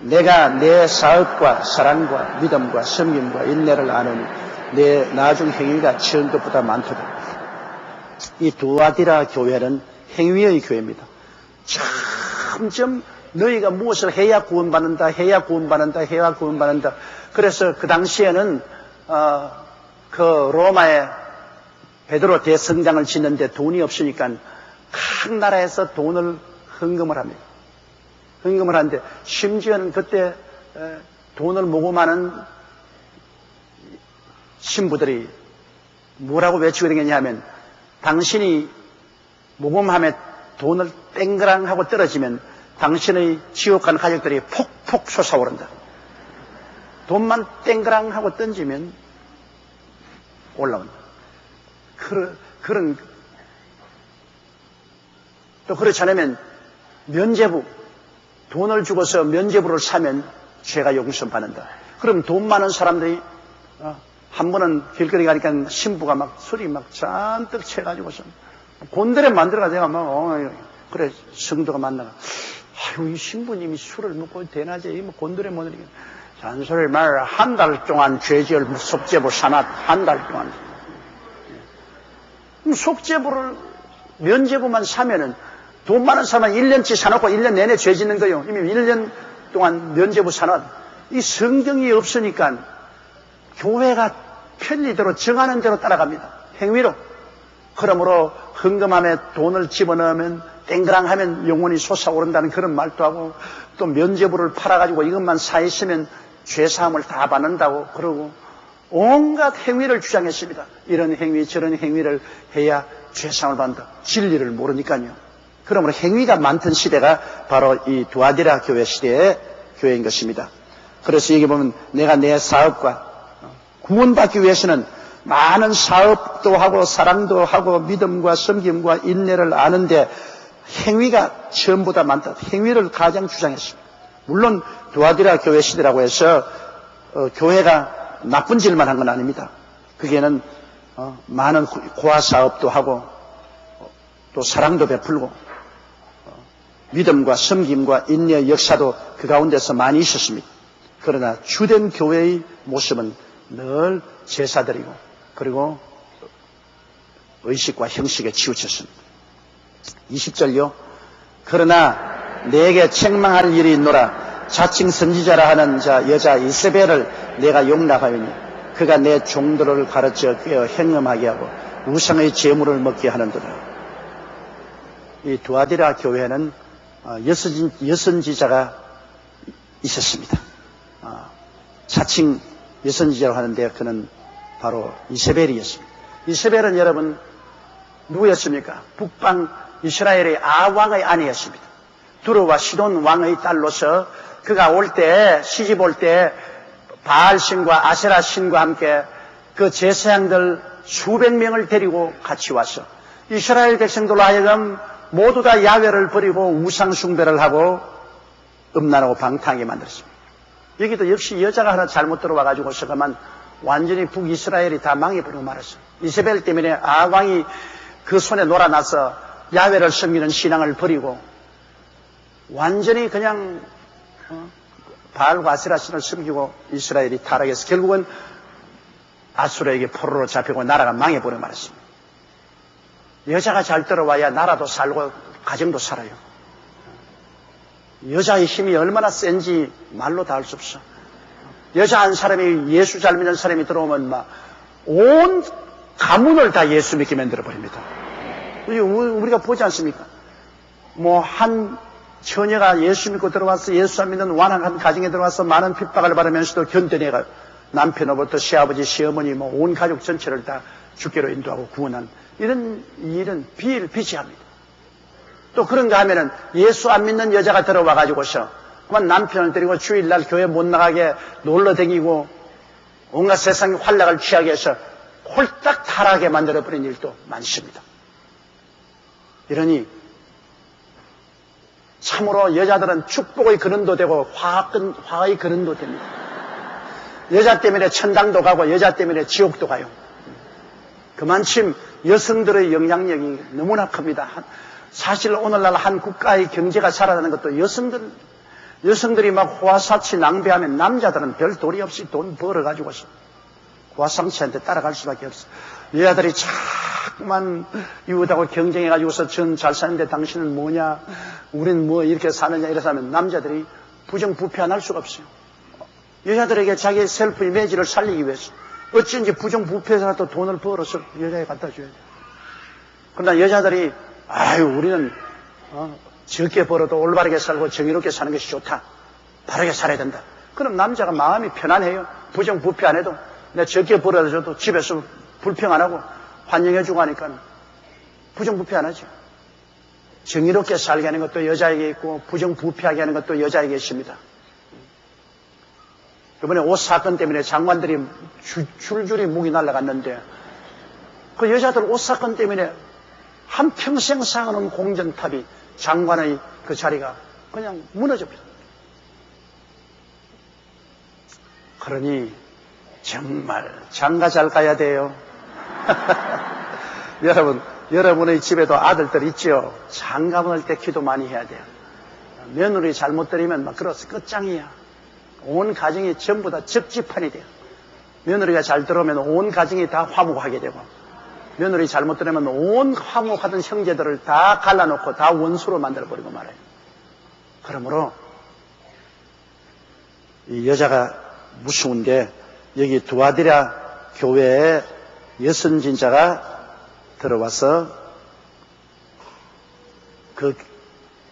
내가 내 사업과 사랑과 믿음과 섬김과 인내를 아는 내 나중 행위가 처음 것보다 많도다. 이 두아디라 교회는 행위의 교회입니다. 점점 너희가 무엇을 해야 구원받는다, 해야 구원받는다, 해야 구원받는다. 그래서 그 당시에는 어, 그 로마의 베드로 대성당을 짓는데 돈이 없으니까 각 나라에서 돈을 헌금을 합니다. 헌금을 하는데 심지어는 그때 에, 돈을 모금하는 신부들이 뭐라고 외치고 하면 당신이 모금함에 돈을 땡그랑 하고 떨어지면 당신의 지옥 간 가족들이 폭폭 솟아오른다. 돈만 땡그랑 하고 던지면 올라온다. 그런, 그런, 또 그렇지 않으면 면제부, 돈을 주고서 면제부를 사면 죄가 용서 받는다. 그럼 돈 많은 사람들이 어, 한 번은 길거리 가니까 신부가 막 술이 막 잔뜩 채가지고서 곤드레 만들어가지고 막 어, 그래 성도가 만나가 아유 이 신부님이 술을 먹고 대낮에 뭐 곤드레 못들이 잔소리 말라 한달 동안 죄지을 속죄부 사놨 한달 동안. 속죄부를 면제부만 사면은 돈 많은 사람은 1년치 사놓고 1년 내내 죄 짓는 거요. 이미 1년 동안 면제부 사놨. 이 성경이 없으니까 교회가 편리대로 정하는 대로 따라갑니다. 행위로. 그러므로 헌금함에 돈을 집어넣으면 땡그랑하면 영혼이 솟아오른다는 그런 말도 하고 또 면제부를 팔아가지고 이것만 사 있으면 죄사함을 다 받는다고 그러고 온갖 행위를 주장했습니다. 이런 행위 저런 행위를 해야 죄사함을 받는다. 진리를 모르니까요. 그러므로 행위가 많던 시대가 바로 이 두아디라 교회 시대의 교회인 것입니다. 그래서 여기 보면 내가 내 사업과 구원받기 위해서는 많은 사업도 하고 사랑도 하고 믿음과 섬김과 인내를 아는데 행위가 전보다 많다. 행위를 가장 주장했습니다. 물론 두아디라 교회 시대라고 해서 어, 교회가 나쁜 짓만 한 건 아닙니다. 그게는 어, 많은 고아 사업도 하고 어, 또 사랑도 베풀고 어, 믿음과 섬김과 인내의 역사도 그 가운데서 많이 있었습니다. 그러나 주된 교회의 모습은 늘 제사드리고 그리고 의식과 형식에 치우쳤습니다. 20절요. 그러나 내게 책망할 일이 있노라 자칭 선지자라 하는 자 여자 이세벨을 내가 용납하였니 그가 내 종들을 가르쳐 꿰어 행음하게 하고 우상의 재물을 먹게 하는도다. 이 두아디라 교회는 어, 여선지자가 있었습니다. 어, 자칭 여선지자로 하는데 그는 바로 이세벨이었습니다. 이세벨은 여러분 누구였습니까? 북방 이스라엘의 아왕의 아내였습니다. 두루와 시돈 왕의 딸로서 그가 올 때, 시집 올 때, 바알 신과 아세라 신과 함께 그 제사장들 수백 명을 데리고 같이 와서 이스라엘 백성들로 하여금 모두 다 야외를 버리고 우상 숭배를 하고 음란하고 방탕하게 만들었습니다. 여기도 역시 여자가 하나 잘못 들어와 가지고서 그만 완전히 북이스라엘이 다 망해버리고 말았어요. 이세벨 때문에 아왕이 그 손에 놀아나서 야외를 섬기는 신앙을 버리고 완전히 그냥 어, 바알과 아세라 신을 섬기고 이스라엘이 타락해서 결국은 아수르에게 포로로 잡히고 나라가 망해버려 말았습니다. 여자가 잘 들어와야 나라도 살고 가정도 살아요. 여자의 힘이 얼마나 센지 말로 다할수 없어. 여자 한 사람이 예수 잘 믿는 사람이 들어오면 막 온 가문을 다 예수 믿게 만들어 버립니다. 우리가 보지 않습니까? 뭐 한 처녀가 예수 믿고 들어와서 예수 안 믿는 완악한 가정에 들어와서 많은 핍박을 받으면서도 견뎌내가 남편으로부터 시아버지, 시어머니, 뭐 온 가족 전체를 다 죽게로 인도하고 구원한 이런 일은 비일비재합니다. 또 그런가 하면은 예수 안 믿는 여자가 들어와 가지고서 그만 남편을 데리고 주일날 교회 못 나가게 놀러 다니고 온갖 세상의 활락을 취하게 해서 홀딱 타락하게 만들어 버린 일도 많습니다. 이러니 참으로 여자들은 축복의 근원도 되고 화근, 화의 근원도 됩니다. 여자 때문에 천당도 가고 여자 때문에 지옥도 가요. 그만큼 여성들의 영향력이 너무나 큽니다. 사실 오늘날 한 국가의 경제가 살아나는 것도 여성들 여성들이 막 호화사치 낭비하면 남자들은 별 도리 없이 돈 벌어가지고서 호화상치한테 따라갈 수밖에 없어. 여자들이 자꾸만 이웃하고 경쟁해가지고서 전 잘 사는데 당신은 뭐냐, 우린 뭐 이렇게 사느냐 이래서 하면 남자들이 부정부패한 수가 없어요. 여자들에게 자기의 셀프 이미지를 살리기 위해서 어쩐지 부정부패에서라도 돈을 벌어서 여자에 갖다 줘야 돼. 그러나 여자들이 아유 우리는 어, 적게 벌어도 올바르게 살고 정의롭게 사는 것이 좋다. 바르게 살아야 된다. 그럼 남자가 마음이 편안해요. 부정부패 안 해도 내 적게 벌어줘도 집에서 불평 안 하고 환영해주고 하니까 부정부패 안 하죠. 정의롭게 살게 하는 것도 여자에게 있고 부정부패하게 하는 것도 여자에게 있습니다. 이번에 옷 사건 때문에 장관들이 줄, 줄줄이 목이 날라갔는데 그 여자들 옷 사건 때문에 한 평생 쌓아놓은 공전탑이 장관의 그 자리가 그냥 무너집니다. 그러니 정말 장가 잘 가야 돼요. 여러분, 여러분의 집에도 아들들 있지요. 장가 보낼 때 기도 많이 해야 돼요. 며느리 잘못 들이면 막 그렇어 끝장이야. 온 가정이 전부 다 적지판이 돼요. 며느리가 잘 들어오면 온 가정이 다 화목하게 되고 며느리 잘못 들으면 온 화목하던 형제들을 다 갈라놓고 다 원수로 만들어버리고 말아요. 그러므로 이 여자가 무서운데 여기 두아디라 교회에 여선진자가 들어와서 그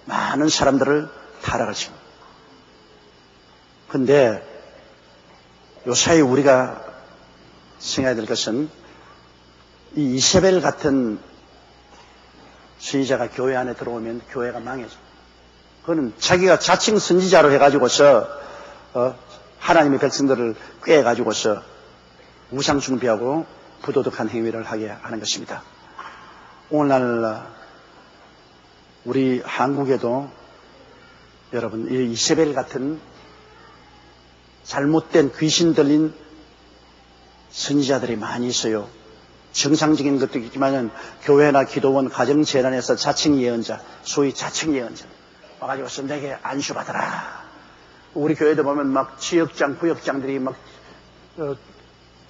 많은 사람들을 타락을 시킵니다. 근데 요사이 우리가 생각해야 될 것은 이 이세벨 같은 선지자가 교회 안에 들어오면 교회가 망해져. 그거는 자기가 자칭 선지자로 해가지고서 어, 하나님의 백성들을 꾀해가지고서 우상 숭배하고 부도덕한 행위를 하게 하는 것입니다. 오늘날 우리 한국에도 여러분 이 이세벨 같은 잘못된 귀신 들린 선지자들이 많이 있어요. 정상적인 것도 있지만은 교회나 기도원, 가정재단에서 자칭 예언자, 소위 자칭 예언자 와가지고서 내게 안수받아라. 우리 교회도 보면 막 지역장, 구역장들이 막 어,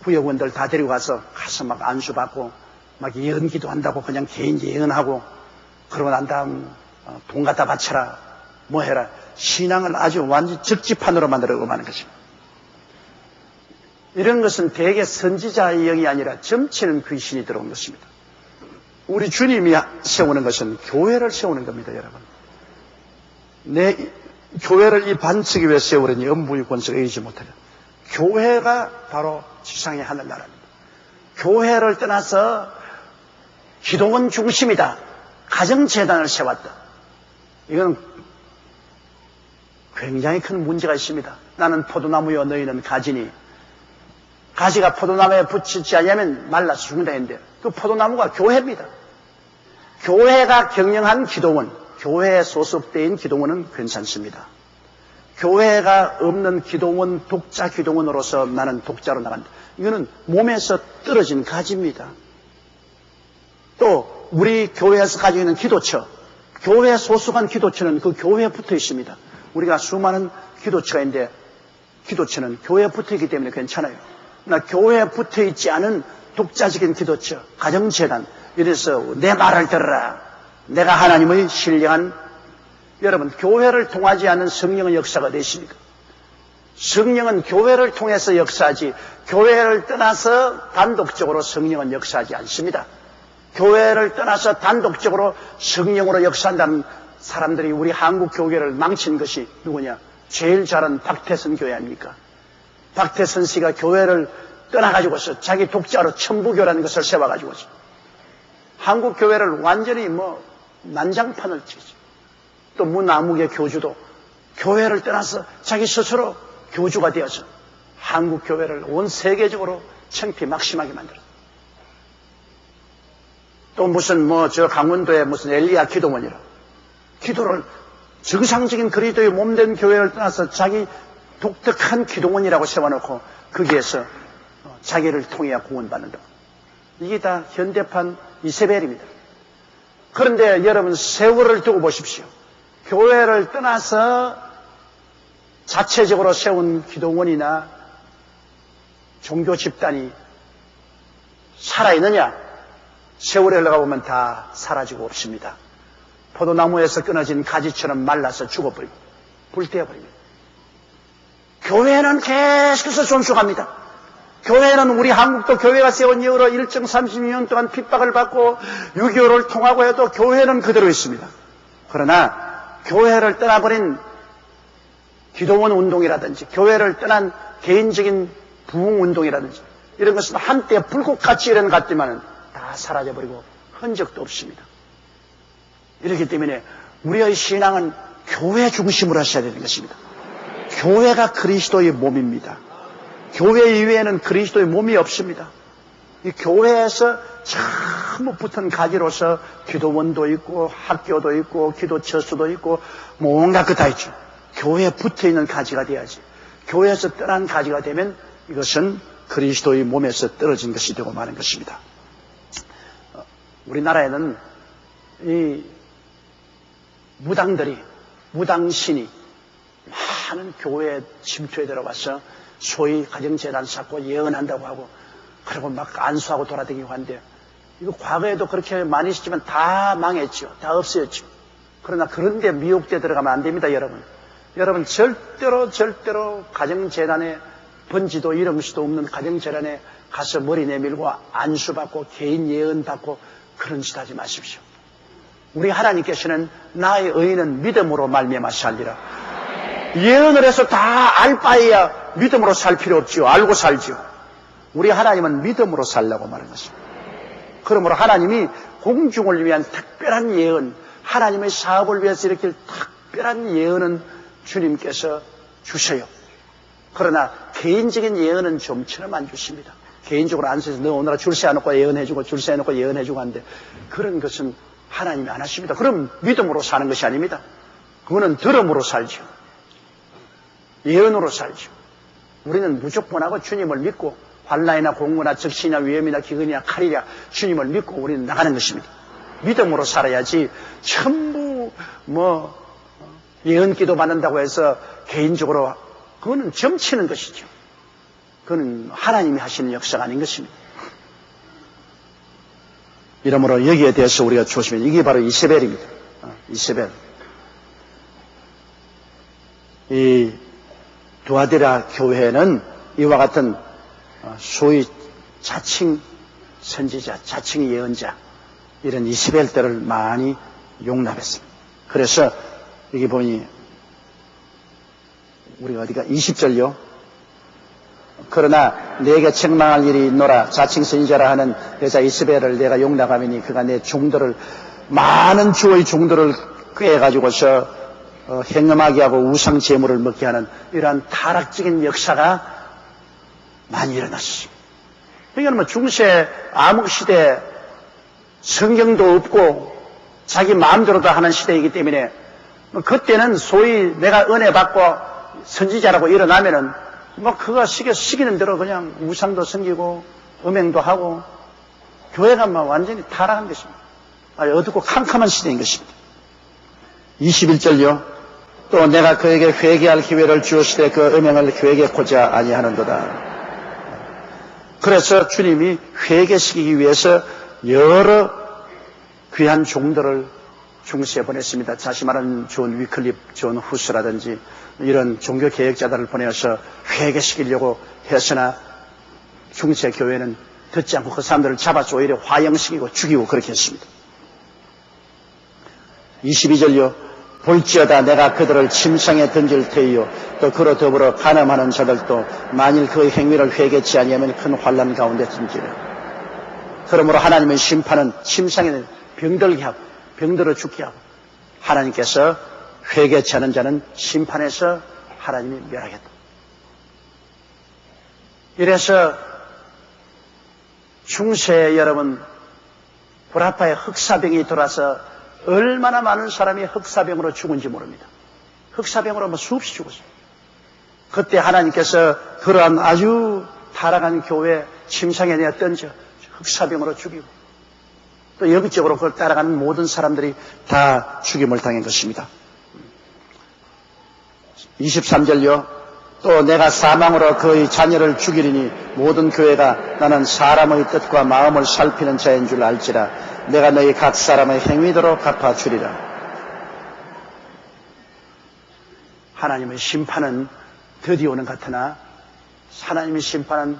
구역원들 다 데리고 가서 가서 막 안수받고 막 예언기도 한다고 그냥 개인 예언하고 그러고 난 다음 어, 돈 갖다 바쳐라 뭐 해라 신앙을 아주 완전 적지판으로 만들어고 마는 것입니다. 이런 것은 대개 선지자의 영이 아니라 점치는 귀신이 들어온 것입니다. 우리 주님이 세우는 것은 교회를 세우는 겁니다, 여러분. 내 교회를 이 반석이 왜 세우려니 엄부의 권세가 이기지 못하냐. 교회가 바로 지상의 하늘나라입니다. 교회를 떠나서 기도원 중심이다. 가정재단을 세웠다. 이건 굉장히 큰 문제가 있습니다. 나는 포도나무여 너희는 가지니 가지가 포도나무에 붙이지 않으면 말라서 죽는다 했는데 그 포도나무가 교회입니다. 교회가 경영한 기도원, 교회에 소속된 기도원은 괜찮습니다. 교회가 없는 기도원, 독자 기도원으로서 나는 독자로 나간다. 이거는 몸에서 떨어진 가지입니다. 또 우리 교회에서 가지고 있는 기도처, 교회에 소속한 기도처는 그 교회에 붙어 있습니다. 우리가 수많은 기도처가 있는데 기도처는 교회에 붙어 있기 때문에 괜찮아요. 나 교회에 붙어 있지 않은 독자적인 기도처, 가정재단, 이래서 내 말을 들어라. 내가 하나님의 신령한 여러분, 교회를 통하지 않는 성령의 역사가 되십니까? 성령은 교회를 통해서 역사하지, 교회를 떠나서 단독적으로 성령은 역사하지 않습니다. 교회를 떠나서 단독적으로 성령으로 역사한다는 사람들이 우리 한국 교회를 망친 것이 누구냐? 제일 잘한 박태선 교회 아닙니까? 박태선 씨가 교회를 떠나가지고서 자기 독자로 천부교라는 것을 세워가지고서 한국 교회를 완전히 뭐 난장판을 치죠. 또 문아무개 교주도 교회를 떠나서 자기 스스로 교주가 되어서 한국 교회를 온 세계적으로 창피 막심하게 만들었. 또 무슨 뭐 저 강원도에 무슨 엘리야 기도원이라 기도를 정상적인 그리스도의 몸된 교회를 떠나서 자기 독특한 기도원이라고 세워놓고 거기에서 자기를 통해야 구원받는다. 이게 다 현대판 이세벨입니다. 그런데 여러분 세월을 두고 보십시오. 교회를 떠나서 자체적으로 세운 기도원이나 종교 집단이 살아있느냐? 세월에 흘러가 보면 다 사라지고 없습니다. 포도나무에서 끊어진 가지처럼 말라서 죽어버리고 불태워버립니다. 교회는 계속해서 존속합니다. 교회는 우리 한국도 교회가 세운 이후로 일정 30년 동안 핍박을 받고 6.25를 통하고 해도 교회는 그대로 있습니다. 그러나 교회를 떠나버린 기도원 운동이라든지 교회를 떠난 개인적인 부흥 운동이라든지 이런 것은 한때 불꽃같이 일어난 것 같지만 다 사라져버리고 흔적도 없습니다. 이렇기 때문에 우리의 신앙은 교회 중심으로 하셔야 되는 것입니다. 교회가 그리스도의 몸입니다. 교회 이외에는 그리스도의 몸이 없습니다. 이 교회에서 전부 붙은 가지로서 기도원도 있고 학교도 있고 기도처수도 있고 뭔가 그 다 있죠. 교회에 붙어 있는 가지가 돼야지. 교회에서 떠난 가지가 되면 이것은 그리스도의 몸에서 떨어진 것이 되고 마는 것입니다. 어, 우리나라에는 이 무당들이 무당신이 많은 교회에 침투해 들어와서 소위 가정재단 쌓고 예언한다고 하고 그리고 막 안수하고 돌아다니고 하는데 이거 과거에도 그렇게 많이 있었지만 다 망했죠. 다 없어졌죠. 그러나 그런데 미혹돼 들어가면 안 됩니다, 여러분. 여러분 절대로 절대로 가정재단에 번지도 이름수도 없는 가정재단에 가서 머리 내밀고 안수받고 개인 예언 받고 그런 짓 하지 마십시오. 우리 하나님께서는 나의 의인은 믿음으로 말미암아 살리라. 예언을 해서 다 알 바에야 믿음으로 살 필요 없지요. 알고 살지요. 우리 하나님은 믿음으로 살라고 말한 것입니다. 그러므로 하나님이 공중을 위한 특별한 예언, 하나님의 사업을 위해서 이렇게 특별한 예언은 주님께서 주셔요. 그러나 개인적인 예언은 좀처럼 안 주십니다. 개인적으로 안서서 너 오늘아 줄 세워놓고 예언해주고 줄 세워놓고 예언해주고 하는데 그런 것은 하나님이 안 하십니다. 그럼 믿음으로 사는 것이 아닙니다. 그거는 들음으로 살죠. 예언으로 살죠. 우리는 무조건하고 주님을 믿고 환란이나 공고나 적시나 위험이나 기근이나 칼이냐 주님을 믿고 우리는 나가는 것입니다. 믿음으로 살아야지 전부 뭐 예언 기도 받는다고 해서 개인적으로 그거는 점치는 것이죠. 그거는 하나님이 하시는 역사가 아닌 것입니다. 이러므로 여기에 대해서 우리가 조심해야 이게 바로 이세벨입니다. 어, 이세벨. 이 두아디라 교회는 이와 같은 어, 소위 자칭 선지자, 자칭 예언자 이런 이스벨들을 많이 용납했습니다. 그래서 여기 보니 우리 어디가 20절요. 그러나 내게 책망할 일이 있노라 자칭 선지자라 하는 여자 이스벨을 내가 용납하면 그가 내 종들을 많은 주의 종들을 꾀해가지고서 어, 행음하게 하고 우상 제물을 먹게 하는 이러한 타락적인 역사가 많이 일어났습니다. 이거는 뭐 중세 암흑 시대 성경도 없고 자기 마음대로 다 하는 시대이기 때문에 뭐 그때는 소위 내가 은혜 받고 선지자라고 일어나면은 뭐 그거 시겨 시기는 대로 그냥 우상도 섬기고 음행도 하고 교회가 막 완전히 타락한 것입니다. 어둡고 캄캄한 시대인 것입니다. 21절요. 또 내가 그에게 회개할 기회를 주었을 때 그 음행을 회개코자 아니하는도다. 그래서 주님이 회개시키기 위해서 여러 귀한 종들을 중시에 보냈습니다. 다시 말하는 존 위클립, 존 후스라든지 이런 종교 개혁자들을 보내서 회개시키려고 했으나 중세 교회는 듣지 않고 그 사람들을 잡아서 오히려 화형시키고 죽이고 그렇게 했습니다. 22절요. 볼지어다 내가 그들을 침상에 던질 테이요 또 그로 더불어 가늠하는 자들도 만일 그 행위를 회개치 아니하면 큰 환란 가운데 던지라 그러므로 하나님의 심판은 침상에 병들게 하고 병들어 죽게 하고 하나님께서 회개치 않은 자는 심판에서 하나님이 멸하겠다. 이래서 중세 여러분 불아파에 흑사병이 돌아서 얼마나 많은 사람이 흑사병으로 죽은지 모릅니다. 흑사병으로 뭐 수없이 죽었어요. 그때 하나님께서 그러한 아주 타락한 교회 침상에 내어 던져 흑사병으로 죽이고 또 영적으로 그걸 따라가는 모든 사람들이 다 죽임을 당한 것입니다. 23절요. 또 내가 사망으로 그의 자녀를 죽이리니 모든 교회가 나는 사람의 뜻과 마음을 살피는 자인 줄 알지라 내가 너희 각 사람의 행위대로 갚아주리라. 하나님의 심판은 드디어 오는 것 같으나 하나님의 심판은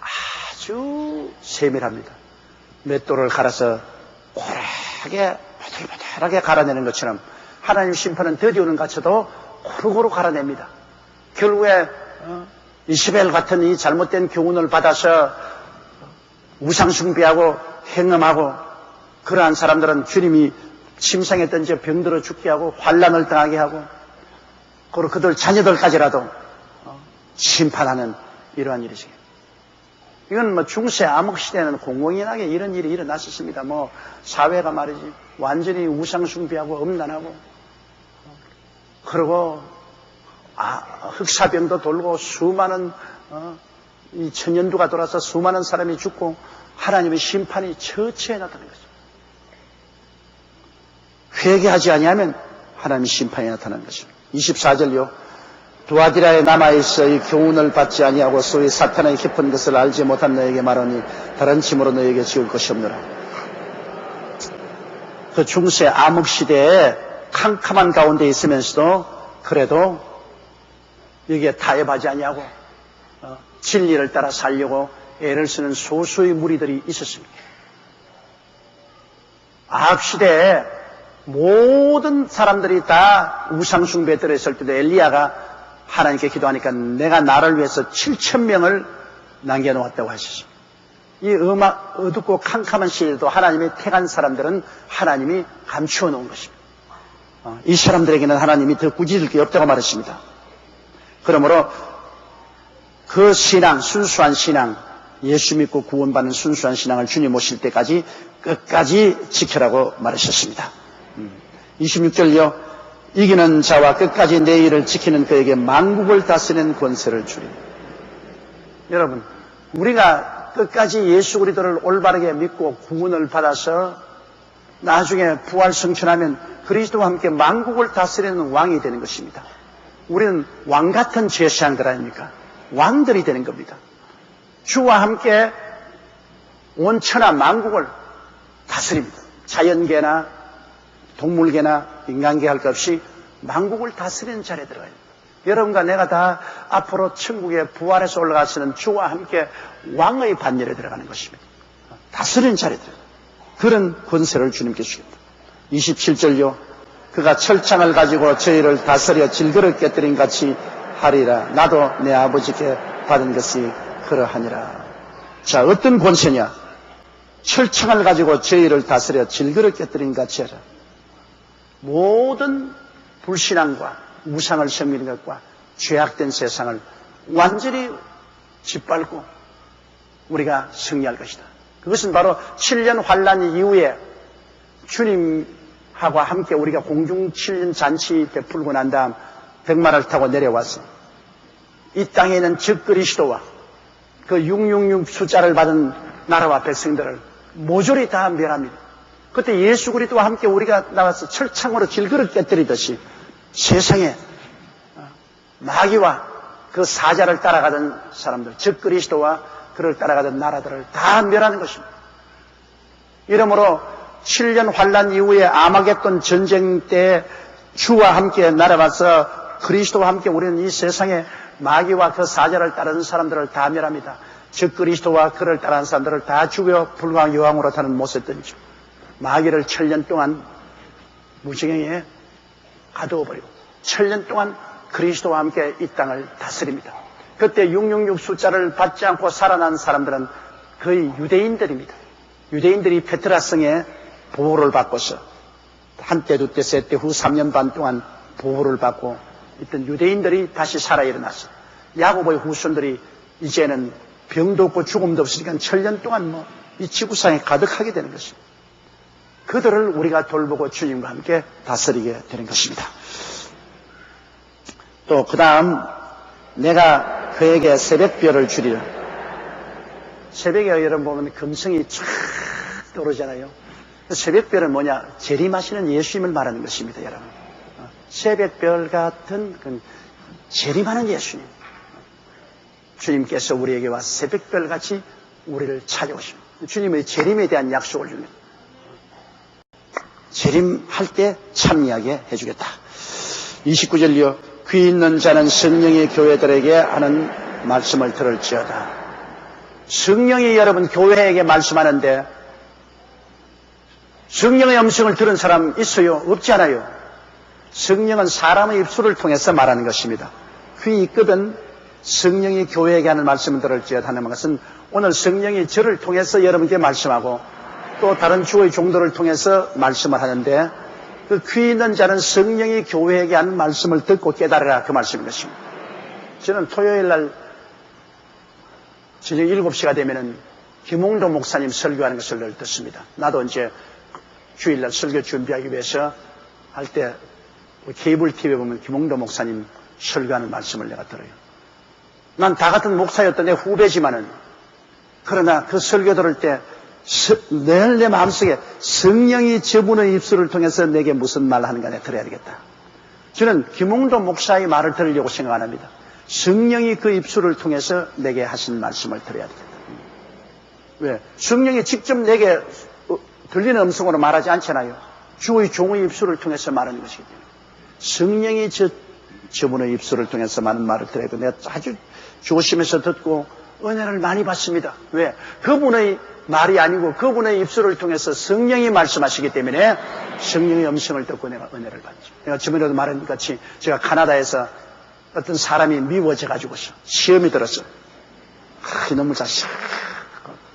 아주 세밀합니다. 맷돌을 갈아서 고르게 바들바들하게 갈아내는 것처럼 하나님 심판은 드디어 오는 것처도 고루고루 갈아냅니다. 결국에 어, 이시벨 같은 이 잘못된 교훈을 받아서 우상숭배하고 행음하고 그러한 사람들은 주님이 침상에 던져 병들어 죽게 하고 환란을 당하게 하고 그리고 그들 자녀들까지라도 어, 심판하는 이러한 일이죠. 이건 뭐 중세 암흑 시대는 공공연하게 이런 일이 일어났었습니다. 뭐 사회가 말이지 완전히 우상숭배하고 음란하고 그리고 아, 흑사병도 돌고 수많은 어, 이 천연두가 돌아서 수많은 사람이 죽고 하나님의 심판이 처치해 나타난 거죠. 회개하지 아니하면 하나님의 심판이 나타난 것입니다. 24절요. 두아디라에 남아있어 이 교훈을 받지 아니하고 소위 사탄의 깊은 것을 알지 못한 너에게 말하니 다른 침으로 너에게 지울 것이 없느라. 그 중세 암흑 시대에 캄캄한 가운데 있으면서도 그래도 여기에 타협하지 아니하고 어, 진리를 따라 살려고 애를 쓰는 소수의 무리들이 있었습니다. 아합 시대에 모든 사람들이 다 우상숭배에 들어있을 때도 엘리야가 하나님께 기도하니까 내가 나를 위해서 7천 명을 남겨놓았다고 하셨습니다. 이 음악 어둡고 캄캄한 시대도 하나님이 택한 사람들은 하나님이 감추어 놓은 것입니다. 어, 이 사람들에게는 하나님이 더 꾸짖을 게 없다고 말했습니다. 그러므로 그 신앙, 순수한 신앙, 예수 믿고 구원받는 순수한 신앙을 주님 오실 때까지 끝까지 지켜라고 말하셨습니다. 26절요. 음, 이기는 자와 끝까지 내 일을 지키는 그에게 만국을 다스리는 권세를 주리. 여러분, 우리가 끝까지 예수 그리스도를 올바르게 믿고 구원을 받아서 나중에 부활 성천하면 그리스도와 함께 만국을 다스리는 왕이 되는 것입니다. 우리는 왕 같은 제사장들 아닙니까? 왕들이 되는 겁니다. 주와 함께 온 천하 만국을 다스립니다. 자연계나 동물계나 인간계 할 것 없이 만국을 다스리는 자리에 들어가요. 여러분과 내가 다 앞으로 천국에 부활해서 올라가시는 주와 함께 왕의 반열에 들어가는 것입니다. 다스리는 자리에 들어가요. 그런 권세를 주님께 주십니다. 27절요. 그가 철창을 가지고 저희를 다스려 질그릇 깨뜨린 같이 하리라. 나도 내 아버지께 받은 것이 그러하니라. 자, 어떤 권세냐? 철창을 가지고 저희를 다스려 질그릇 깨뜨린 같이 하라. 모든 불신앙과 무상을 섬기는 것과 죄악된 세상을 완전히 짓밟고 우리가 승리할 것이다. 그것은 바로 7년 환란 이후에 주님하고 함께 우리가 공중 7년 잔치 베풀고 난 다음 백마를 타고 내려와서 이 땅에 있는 적그리스도와 그666 숫자를 받은 나라와 백성들을 모조리 다 멸합니다. 그때 예수 그리스도와 함께 우리가 나와서 철창으로 질그릇 깨뜨리듯이 세상에 어, 마귀와 그 사자를 따라가던 사람들, 즉 그리스도와 그를 따라가던 나라들을 다 멸하는 것입니다. 이러므로 7년 환란 이후에 아마겟돈 전쟁 때 주와 함께 날아가서 그리스도와 함께 우리는 이 세상에 마귀와 그 사자를 따르는 사람들을 다 멸합니다. 즉 그리스도와 그를 따르는 사람들을 다 죽여 불광 여왕으로 타는 못에 던지고 마귀를 천년 동안 무지경에 가두어버리고 천년 동안 그리스도와 함께 이 땅을 다스립니다. 그때 666 숫자를 받지 않고 살아난 사람들은 거의 유대인들입니다. 유대인들이 페트라성에 보호를 받고서 한때, 두때, 세 때, 후 3년 반 동안 보호를 받고 있던 유대인들이 다시 살아 일어났어요. 야고보의 후손들이 이제는 병도 없고 죽음도 없으니까 천년 동안 뭐 이 지구상에 가득하게 되는 것입니다. 그들을 우리가 돌보고 주님과 함께 다스리게 되는 것입니다. 또 그 다음 내가 그에게 새벽별을 주리라. 새벽에 여러분 보면 금성이 쫙 떠오르잖아요. 새벽별은 뭐냐? 재림하시는 예수님을 말하는 것입니다, 여러분. 새벽별 같은 재림하는 예수님. 주님께서 우리에게 와 새벽별 같이 우리를 찾아오십니다. 주님의 재림에 대한 약속을 줍니다. 재림할 때 참여하게 해주겠다. 29절이요. 귀 있는 자는 성령의 교회들에게 하는 말씀을 들을지어다. 성령이 여러분 교회에게 말씀하는데 성령의 음성을 들은 사람 있어요? 없지 않아요? 성령은 사람의 입술을 통해서 말하는 것입니다. 귀 있거든 성령이 교회에게 하는 말씀을 들을지어다 하는 것은 오늘 성령이 저를 통해서 여러분께 말씀하고 또 다른 주의 종도를 통해서 말씀을 하는데 그 귀 있는 자는 성령이 교회에게 하는 말씀을 듣고 깨달으라 그 말씀인 것입니다. 저는 토요일 날 저녁 7시가 되면은 김홍도 목사님 설교하는 것을 늘 듣습니다. 나도 이제 주일날 설교 준비하기 위해서 할 때 케이블 TV에 보면 김홍도 목사님 설교하는 말씀을 내가 들어요. 난 다 같은 목사였던 내 후배지만은 그러나 그 설교 들을 때 늘 내 마음속에 성령이 저분의 입술을 통해서 내게 무슨 말 하는가 내가 들어야 되겠다. 저는 김홍도 목사의 말을 들으려고 생각 안 합니다. 성령이 그 입술을 통해서 내게 하신 말씀을 들어야 되겠다. 왜? 성령이 직접 내게 어, 들리는 음성으로 말하지 않잖아요. 주의 종의 입술을 통해서 말하는 것이기 때문에. 성령이 저, 저분의 입술을 통해서 많은 말을 들어야 돼. 내가 아주 조심해서 듣고 은혜를 많이 받습니다. 왜? 그분의 말이 아니고 그분의 입술을 통해서 성령이 말씀하시기 때문에 성령의 음성을 듣고 내가 은혜를 받죠. 내가 저번에도 말한 것 같이 제가 카나다에서 어떤 사람이 미워져 가지고서 시험이 들었어. 아, 이놈의 자식.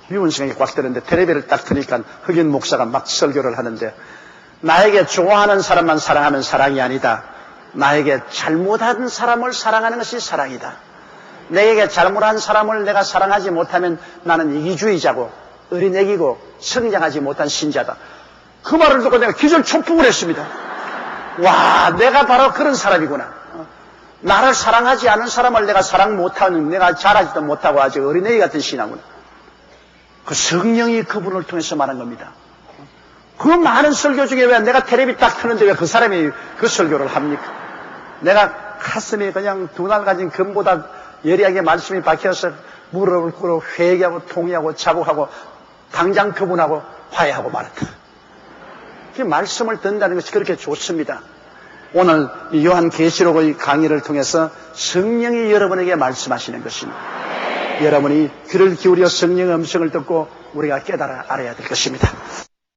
미운 생각이 꽉 드는데 테레비를 딱 트니까 흑인 목사가 막 설교를 하는데 나에게 좋아하는 사람만 사랑하면 사랑이 아니다. 나에게 잘못한 사람을 사랑하는 것이 사랑이다. 내게 잘못한 사람을 내가 사랑하지 못하면 나는 이기주의자고 어린애기고 성장하지 못한 신자다. 그 말을 듣고 내가 기절 촉풍을 했습니다. 와, 내가 바로 그런 사람이구나. 어? 나를 사랑하지 않은 사람을 내가 사랑 못하는, 내가 잘하지도 못하고 아주 어린애기 같은 신하구나. 그 성령이 그분을 통해서 말한 겁니다. 그 많은 설교 중에 왜 내가 테레비 딱 트는데 왜 그 사람이 그 설교를 합니까? 내가 가슴이 그냥 두 날 가진 금보다 예리하게 말씀이 박혀서 무릎을 꿇어 회개하고 통회하고 자복하고 당장 그분하고 화해하고 말았다. 그 말씀을 듣는다는 것이 그렇게 좋습니다. 오늘 요한 계시록의 강의를 통해서 성령이 여러분에게 말씀하시는 것입니다. 여러분이 귀를 기울여 성령의 음성을 듣고 우리가 깨달아 알아야 될 것입니다.